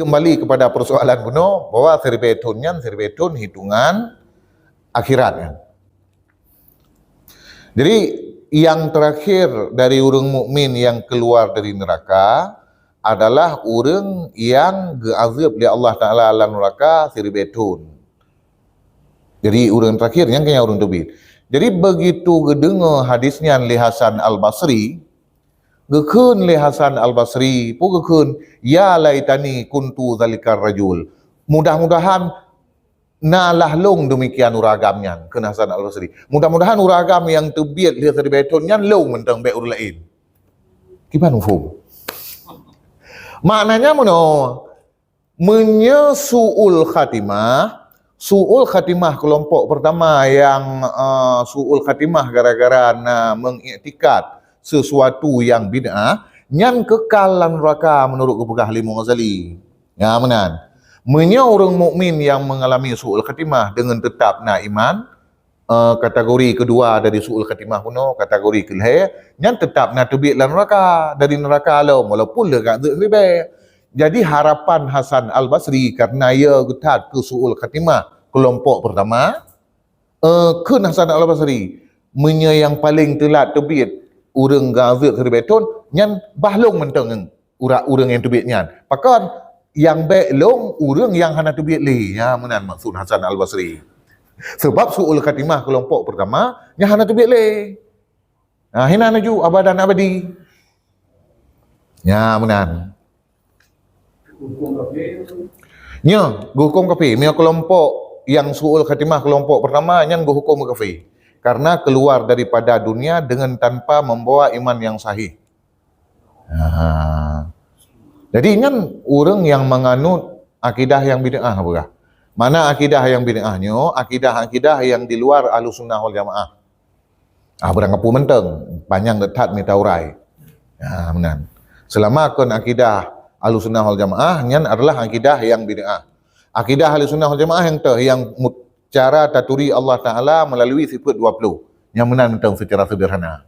kembali kepada persoalan kuno bahwa serbetun yang serbetun hitungan akhirat kan. Jadi yang terakhir dari orang mukmin yang keluar dari neraka adalah orang yang geazab oleh Allah Taala alam neraka serbetun. Jadi orang terakhir yang kaya orang tubit. Jadi begitu gedengar hadisnya li Hasan Al Basri, gekun li Hasan Al Basri, pu gekun ya laitani kuntu zalikar rajul. Mudah-mudahan nalah long demikian uragamnya ke Hasan Al Basri. Mudah-mudahan uragam yang tebiat li Hasan betonnya long mentang be urang lain. Gimana mufhum? Maknanya mana? Menyesuul khatimah Su'ul khatimah kelompok pertama yang uh, su'ul khatimah gara-gara na mengiktikad sesuatu yang bid'ah yang kekal dalam neraka menurut kepegah Limu Ghazali. Ya menan. Menya orang mukmin yang mengalami su'ul khatimah dengan tetap na iman uh, kategori kedua dari su'ul khatimah kuno kategori kelih yang tetap na tubik dalam neraka dari neraka alam walaupun dekat zikribai. Jadi harapan Hasan Al-Basri kerana ia getat ke su'ul khatimah kelompok pertama uh, ke Hasan Al-Basri menya yang paling telat terbit urang gazir ke beton nyan bahlong menteng ura urang yang terbit nyan. Pakan yang baik long urang yang hana terbit le ya menan maksud Hasan Al-Basri. Sebab su'ul khatimah kelompok pertama yang hana terbit le. Nah, hina naju abadan abadi. Ya, menan. Nya, hukum kafir. Mia kelompok yang suul khatimah kelompok pertama yang hukum kafir. Karena keluar daripada dunia dengan tanpa membawa iman yang sahih. Ha. Jadi kan orang yang menganut akidah yang bid'ah apa Mana akidah yang bid'ahnya? Akidah-akidah yang di luar Ahlussunnah wal Jamaah. Ah berang kapu menteng, panjang detat ni taurai. Ya, benar. Selama kon akidah Ahlussunnah wal Jamaah nyan adalah akidah yang bid'ah. Akidah Ahlussunnah wal Jamaah yang tu yang cara taturi Allah Taala melalui sifat 20 yang menang tentang secara sederhana.